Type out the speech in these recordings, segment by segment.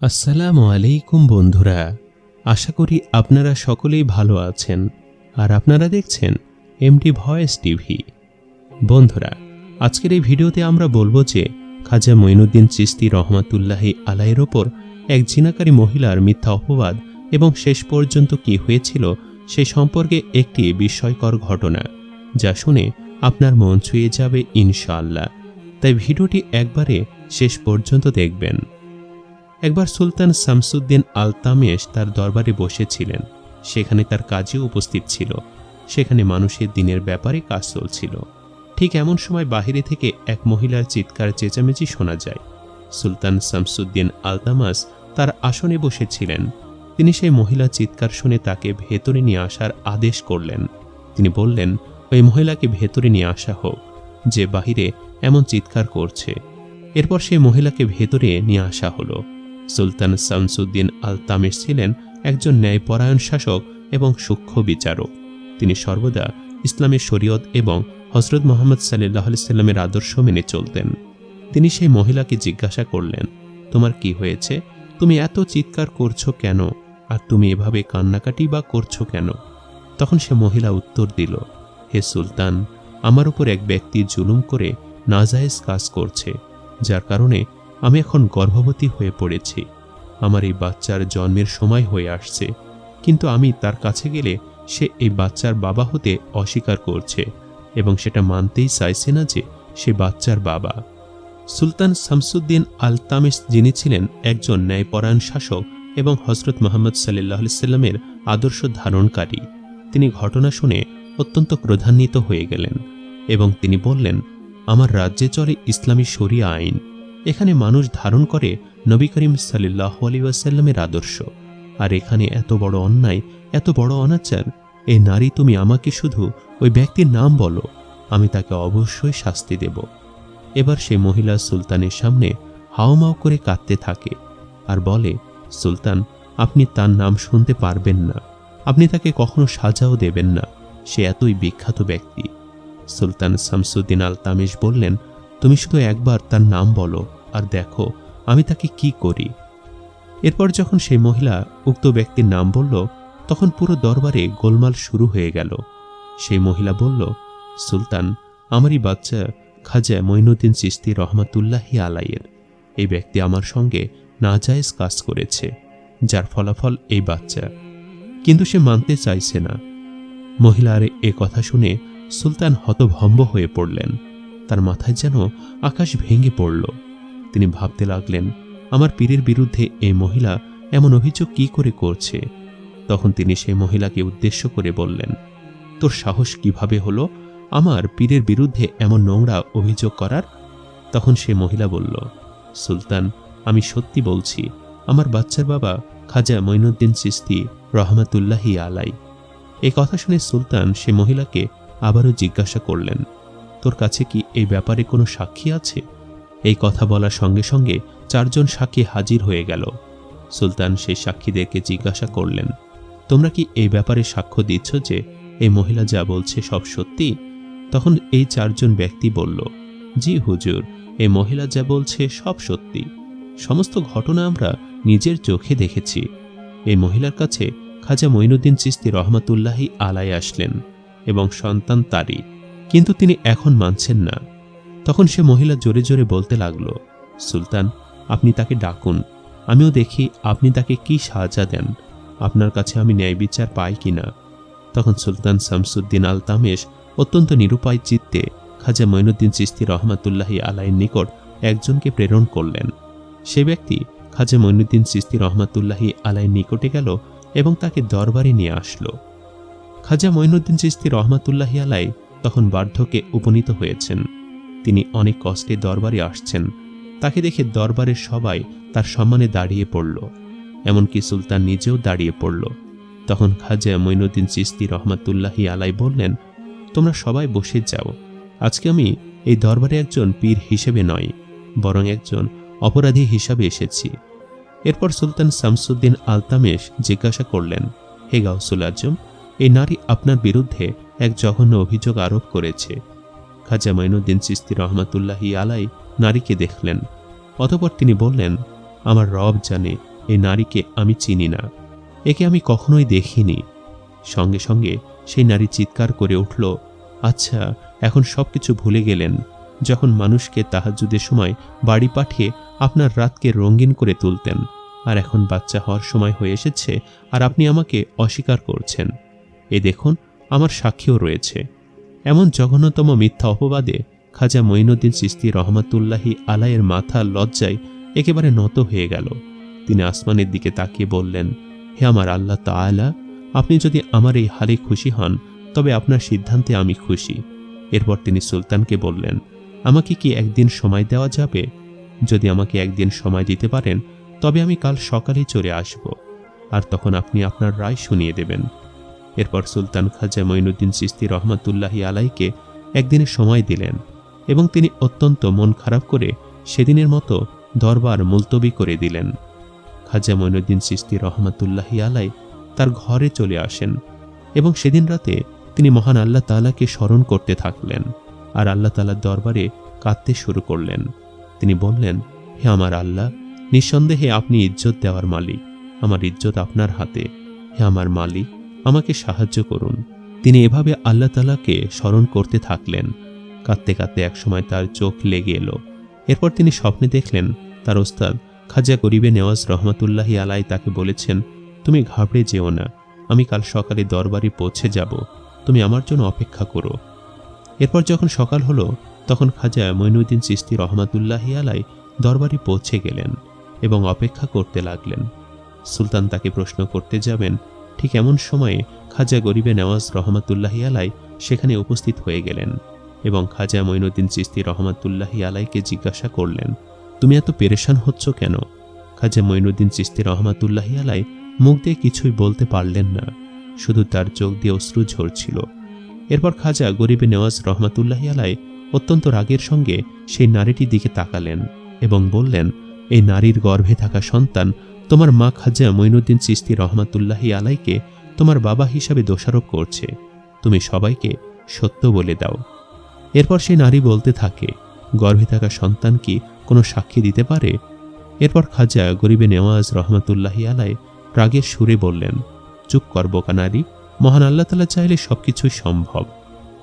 আসসালামু আলাইকুম বন্ধুরা। আশা করি আপনারা সকলেই ভালো আছেন। আর আপনারা দেখছেন এমটি ভয়েস টিভি। বন্ধুরা, আজকের এই ভিডিওতে আমরা বলব যে খাজা মঈনুদ্দিন চিস্তি রহমাতুল্লাহি আলাইয়ের ওপর এক জিনাকারী মহিলার মিথ্যা অপবাদ এবং শেষ পর্যন্ত কি হয়েছিল সে সম্পর্কে একটি বিস্ময়কর ঘটনা, যা শুনে আপনার মন ছুঁয়ে যাবে ইনশাআল্লাহ। তাই ভিডিওটি একবারে শেষ পর্যন্ত দেখবেন। একবার সুলতান শামসুদ্দিন আলতামেশ তার দরবারে বসেছিলেন। সেখানে তার কাজেও উপস্থিত ছিল। সেখানে মানুষের দিনের ব্যাপারে কাজ চলছিল। ঠিক এমন সময় বাহিরে থেকে এক মহিলার চিৎকার, চেঁচামেচি শোনা যায়। সুলতান শামসুদ্দিন আলতামাস তার আসনে বসেছিলেন। তিনি সেই মহিলা চিৎকার শুনে তাকে ভেতরে নিয়ে আসার আদেশ করলেন। তিনি বললেন, ওই মহিলাকে ভেতরে নিয়ে আসা হোক, যে বাহিরে এমন চিৎকার করছে। এরপর সেই মহিলাকে ভেতরে নিয়ে আসা হলো। সুলতান শামসুদ্দিন আল তামির ছিলেন একজন ন্যায়পরায়ণ শাসক এবং সূক্ষ্ম বিচারক। তিনি সর্বদা ইসলামের শরীয়ত এবং হজরত মোহাম্মদ সাল্লাহ সাল্লামের আদর্শ মেনে চলতেন। তিনি সেই মহিলাকে জিজ্ঞাসা করলেন, তোমার কি হয়েছে? তুমি এত চিৎকার করছ কেন? আর তুমি এভাবে কান্নাকাটি বা করছ কেন? তখন সে মহিলা উত্তর দিল, হে সুলতান, আমার উপর এক ব্যক্তি জুলুম করে নাজায়েজ কাজ করছে, যার কারণে আমি এখন গর্ভবতী হয়ে পড়েছি। আমার এই বাচ্চার জন্মের সময় হয়ে আসছে। কিন্তু আমি তার কাছে গেলে সে এই বাচ্চার বাবা হতে অস্বীকার করছে এবং সেটা মানতেই চাইছে না যে সে বাচ্চার বাবা। সুলতান শামসুদ্দিন আল তামিস যিনি ছিলেন একজন ন্যায়পরায়ণ শাসক এবং হজরত মোহাম্মদ সাল্লাহ সাল্লামের আদর্শ ধারণকারী, তিনি ঘটনা শুনে অত্যন্ত ক্রধান্বিত হয়ে গেলেন এবং তিনি বললেন, আমার রাজ্যে চলে ইসলামী শরিয়া আইন। এখানে মানুষ ধারণ করে নবী করিম সাল্লাহ আলী আদর্শ। আর এখানে এত বড় অন্যায়, এত বড় অনাচার এই নারী তুমি আমাকে শুধু ওই ব্যক্তির নাম বলো, আমি তাকে অবশ্যই শাস্তি দেব। এবার সে মহিলা সুলতানের সামনে হাওমাও করে কাঁদতে থাকে আর বলে, সুলতান, আপনি তার নাম শুনতে পারবেন না। আপনি তাকে কখনো সাজাও দেবেন না। সে এতই বিখ্যাত ব্যক্তি। সুলতান শামসুদ্দিন আল তামিশ বললেন তুমি শুধু একবার তার নাম বলো আর দেখো আমি তাকে কি করি। এরপর যখন সেই মহিলা উক্ত ব্যক্তির নাম বলল, তখন পুরো দরবারে গোলমাল শুরু হয়ে গেল। সেই মহিলা বলল, সুলতান, আমারই বাচ্চা খাজা মঈনুদ্দিন চিস্তি রহমাতুল্লাহি আলাইয়ের। এই ব্যক্তি আমার সঙ্গে নাজায়েজ কাজ করেছে, যার ফলাফল এই বাচ্চা। কিন্তু সে মানতে চাইছে না। মহিলার এ কথা শুনে সুলতান হতভম্ব হয়ে পড়লেন। তার মাথায় যেন আকাশ ভেঙে পড়ল। তিনি ভাবতে লাগলেন, আমার পীরের বিরুদ্ধে এই মহিলা এমন অভিযোগ কি করে করছে? তখন তিনি সেই মহিলাকে উদ্দেশ্য করে বললেন, তোর সাহস কীভাবে হলো? আমার পীরের বিরুদ্ধে এমন নোংরা অভিযোগ করার? তখন সে মহিলা বলল, সুলতান, আমি সত্যি বলছি, আমার বাচ্চার বাবা খাজা মঈনুদ্দিন চিস্তি রহমাতুল্লাহি আলাই। এই কথা শুনে সুলতান সে মহিলাকে আবারও জিজ্ঞাসা করলেন তোর কাছে কি এই ব্যাপারে কোনো সাক্ষী আছে? এই কথা বলার সঙ্গে সঙ্গে চারজন সাক্ষী হাজির হয়ে গেল। সুলতান সেই সাক্ষীদেরকে জিজ্ঞাসা করলেন, তোমরা কি এই ব্যাপারে সাক্ষ্য দিচ্ছ যে এই মহিলা যা বলছে সব সত্যি? তখন এই চারজন ব্যক্তি বলল, জি হুজুর, এই মহিলা যা বলছে সব সত্যি। সমস্ত ঘটনা আমরা নিজের চোখে দেখেছি। এই মহিলার কাছে খাজা মঈনুদ্দিন চিস্তি রহমাতুল্লাহি আলাই আসলেন এবং সন্তান তারই। কিন্তু তিনি এখন মানছেন না। তখন সে মহিলা জোরে জোরে বলতে লাগল, সুলতান, আপনি তাকে ডাকুন। আমিও দেখি আপনি তাকে কি সাহায্য দেন। আপনার কাছে আমি ন্যায় বিচার পাই কিনা তখন সুলতান শামসুদ্দিন আল তামেশ অত্যন্ত নিরুপায় চিত্তে খাজা মঈনুদ্দিন চিস্তি রহমাতুল্লাহি আলাইয়ের নিকট একজনকে প্রেরণ করলেন। সে ব্যক্তি খাজা মঈনুদ্দিন চিস্তি রহমাতুল্লাহি আলাইয়ের নিকটে গেল এবং তাকে দরবারে নিয়ে আসলো। খাজা মঈনুদ্দিন চিস্তি রহমাতুল্লাহি আলাই তখন বার্ধক্যে উপনীত হয়েছেন। তিনি অনেক কষ্টে দরবারে আসছেন। তাকে দেখে দরবারের সবাই তার সম্মানে দাঁড়িয়ে পড়ল। এমনকি সুলতান নিজেও দাঁড়িয়ে পড়ল। তখন খাজা মঈনুদ্দিন চিস্তি রহমাতুল্লাহি আলাই বললেন, তোমরা সবাই বসে যাও। আজকে আমি এই দরবারে একজন পীর হিসেবে নয় বরং একজন অপরাধী হিসাবে এসেছি। এরপর সুলতান শামসুদ্দিন আলতামেশ জিজ্ঞাসা করলেন, হে গাউসুল আজম, এই নারী আপনার বিরুদ্ধে এক জঘন্য অভিযোগ আরোপ করেছে। খাজা মাইনুদ্দিন চিস্তি রহমাতুল্লাহি আলাই নারীকে দেখলেন। অতপর তিনি বললেন, আমার রব জানে এই নারীকে আমি চিনি না। একে আমি কখনোই দেখিনি। সঙ্গে সঙ্গে সেই নারী চিৎকার করে উঠল আচ্ছা এখন সব কিছু ভুলে গেলেন। যখন মানুষকে তাহাজুদের সময় বাড়ি পাঠিয়ে আপনার রাতকে রঙিন করে তুলতেন, আর এখন বাচ্চা হওয়ার সময় হয়ে এসেছে, আর আপনি আমাকে অস্বীকার করছেন। এ দেখুন আমার সাক্ষীও রয়েছে। এমন জঘন্যতম মিথ্যা অপবাদে খাজা মঈনুদ্দিন চিস্তি রহমাতুল্লাহি আলাইয়ের মাথা লজ্জায় একেবারে নত হয়ে গেল। তিনি আসমানের দিকে তাকিয়ে বললেন, হে আমার আল্লাহ তাআলা, আপনি যদি আমার এই হালে খুশি হন, তবে আপনার সিদ্ধান্তে আমি খুশি। এরপর তিনি সুলতানকে বললেন, আমাকে কি একদিন সময় দেওয়া যাবে? যদি আমাকে একদিন সময় দিতে পারেন, তবে আমি কাল সকালে চলে আসব। আর তখন আপনি আপনার রায় শুনিয়ে দেবেন। এরপর সুলতান খাজা মঈনুদ্দিন চিস্তি রহমাতুল্লাহি আলাইকে একদিনের সময় দিলেন এবং তিনি অত্যন্ত মন খারাপ করে সেদিনের মতো দরবার মুলতবি করে দিলেন। খাজা মঈনুদ্দিন চিস্তি রহমাতুল্লাহি আলাই তার ঘরে চলে আসেন এবং সেদিন রাতে তিনি মহান আল্লাহ তাআলাকে স্মরণ করতে থাকলেন আর আল্লাহ তাআলার দরবারে কাঁদতে শুরু করলেন। তিনি বললেন, হে আমার আল্লাহ, নিঃসন্দেহে আপনি ইজ্জত দেওয়ার মালিক। আমার ইজ্জত আপনার হাতে। হে আমার মালিক আমাকে সাহায্য করুন। তিনি এভাবে আল্লাহ তালাকে স্মরণ করতে থাকলেন। কাঁদতে কাঁদতে একসময় তার চোখ লেগে এলো। এরপর তিনি স্বপ্নে দেখলেন, তার ওস্তাদ খাজা গরিবে নেওয়াজ রহমতুল্লাহি আলাই তাকে বলেছেন, তুমি ঘাবড়ে যেও না। আমি কাল সকালে দরবারে পৌঁছে যাব। তুমি আমার জন্য অপেক্ষা করো। এরপর যখন সকাল হলো, তখন খাজা মঈনুদ্দিন চিস্তি রহমাতুল্লাহি আলাই দরবারে পৌঁছে গেলেন এবং অপেক্ষা করতে লাগলেন। সুলতান তাকে প্রশ্ন করতে যাবেন ঠিক এমন সময়ে খাজা গরিবে নেওয়াজ রহমাতুল্লাহি আলাই সেখানে উপস্থিত হয়ে গেলেন এবং খাজা মঈনুদ্দিন চিস্তি রহমাতুল্লাহি আলাইকে জিজ্ঞাসা করলেন, তুমি এত পেরেশান হচ্ছ কেন? খাজা মঈনুদ্দিন চিস্তি রহমাতুল্লাহি আলাই মুখ দিয়ে কিছুই বলতে পারলেন না, শুধু তার চোখ দিয়ে অশ্রু ঝরছিল। এরপর খাজা গরিবে নেওয়াজ রহমাতুল্লাহি আলাই অত্যন্ত রাগের সঙ্গে সেই নারীটির দিকে তাকালেন এবং বললেন, এই নারীর গর্ভে থাকা সন্তান তোমার মা খাজা মঈনুদ্দিন চিস্তি রহমাতুল্লাহি আলাইকে তোমার বাবা হিসাবে দোষারোপ করছে। তুমি সবাইকে সত্য বলে দাও। এরপর সেই নারী বলতে থাকে, গর্ভে থাকা সন্তান কি কোনো সাক্ষী দিতে পারে? এরপর খাজা গরিবে নেওয়াজ রহমাতুল্লাহি আলাই রাগের সুরে বললেন, চুপ কর বোকা নারী, মহান আল্লাহ তালা চাইলে সবকিছুই সম্ভব।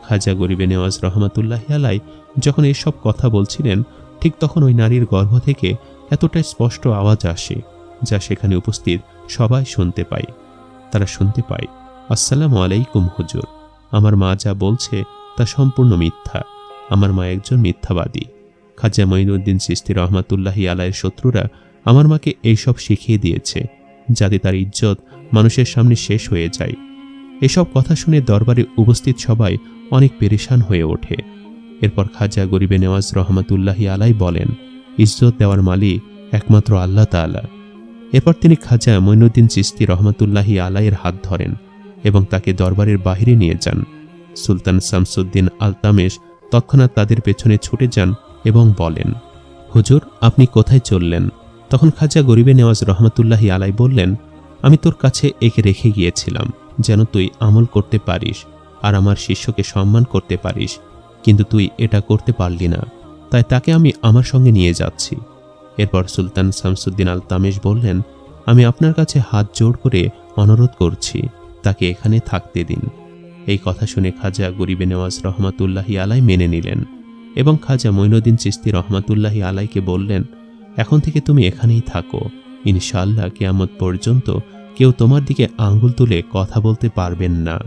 খাজা গরিবে নেওয়াজ রহমাতুল্লাহি আলাই যখন এসব কথা বলছিলেন, ঠিক তখন ওই নারীর গর্ভ থেকে এতটাই স্পষ্ট আওয়াজ আসে। যা সেখানে উপস্থিত সবাই শুনতে পায়। তারা শুনতে পায়, আসসালামু আলাইকুম হুজুর। আমার মা যা বলছে তা সম্পূর্ণ মিথ্যা। আমার মা একজন মিথ্যাবাদী। খাজা মঈনুদ্দিন সিস্তি রহমাতুল্লাহি আলাইয়ের শত্রুরা আমার মাকে এইসব শিখিয়ে দিয়েছে, যাতে তার ইজ্জত মানুষের সামনে শেষ হয়ে যায়। এসব কথা শুনে দরবারে উপস্থিত সবাই অনেক পেরেশান হয়ে ওঠে। এরপর খাজা গরিবে নেওয়াজ রহমাতুল্লাহি আলাই বলেন, ইজ্জত দেওয়ার মালিক একমাত্র আল্লাহ তাআলা। এরপর তিনি খাজা মঈনুদ্দিন চিস্তি রহমাতুল্লাহি আলাইয়ের হাত ধরেন এবং তাকে দরবারের বাহিরে নিয়ে যান। সুলতান শামসুদ্দিন আলতামেশ তৎক্ষণাৎ তাদের পেছনে ছুটে যান এবং বলেন, হুজুর, আপনি কোথায় চললেন? তখন খাজা গরিবে নেওয়াজ রহমতুল্লাহি আলাই বললেন, আমি তোর কাছে একে রেখে গিয়েছিলাম, যেন তুই আমল করতে পারিস আর আমার শিষ্যকে সম্মান করতে পারিস, কিন্তু তুই এটা করতে পারলি না। তাই তাকে আমি আমার সঙ্গে নিয়ে যাচ্ছি। এরপর সুলতান শামসুদ্দিন আল তামেশ বললেন, আমি আপনার কাছে হাত জোড় করে অনুরোধ করছি, তাকে এখানে থাকতে দিন। এই কথা শুনে খাজা গরিবে নেওয়াজ রহমাতুল্লাহি আলাই মেনে নিলেন এবং খাজা মঈনুদ্দিন চিস্তি রহমাতুল্লাহি আলাইকে বললেন, এখন থেকে তুমি এখানেই থাকো। ইনশাল্লাহ কেয়ামত পর্যন্ত কেউ তোমার দিকে আঙ্গুল তুলে কথা বলতে পারবেন না।